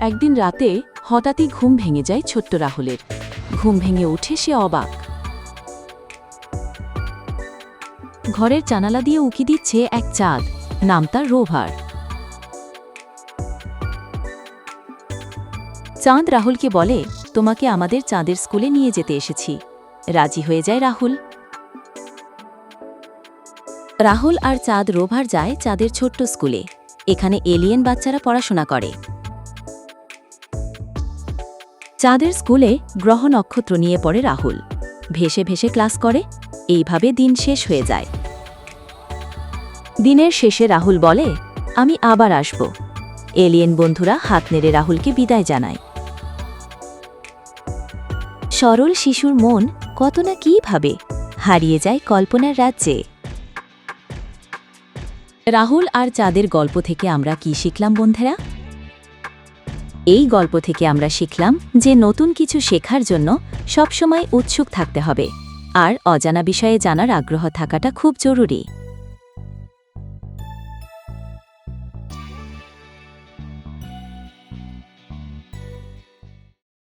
একদিন রাতে হঠাৎই ঘুম ভেঙে যায় ছোট্ট রাহুলের। ঘুম ভেঙে উঠে সে অবাক। ঘরের জানালা দিয়ে উকি দিচ্ছে এক চাঁদ, নাম তার রোভার। চাঁদ রাহুলকে বলে, তোমাকে আমাদের চাঁদের স্কুলে নিয়ে যেতে এসেছি। রাজি হয়ে যায় রাহুল। রাহুল আর চাঁদ রোভার যায় চাঁদের ছোট্ট স্কুলে। এখানে এলিয়েন বাচ্চারা পড়াশোনা করে। চাঁদের স্কুলে গ্রহ নক্ষত্র নিয়ে পড়ে রাহুল। ভেসে ভেসে ক্লাস করে, এইভাবে দিন শেষ হয়ে যায়। দিনের শেষে রাহুল বলে, আমি আবার আসব। এলিয়েন বন্ধুরা হাত নেড়ে রাহুলকে বিদায় জানায়। সরল শিশুর মন কত না কী ভাবে, হারিয়ে যায় কল্পনার রাজ্যে। রাহুল আর চাঁদের গল্প থেকে আমরা কি শিখলাম বন্ধুরা? এই গল্প থেকে আমরা শিখলাম যে নতুন কিছু শেখার জন্য সবসময় উৎসুক থাকতে হবে। আর অজানা বিষয়ে জানার আগ্রহ থাকাটা খুব জরুরি।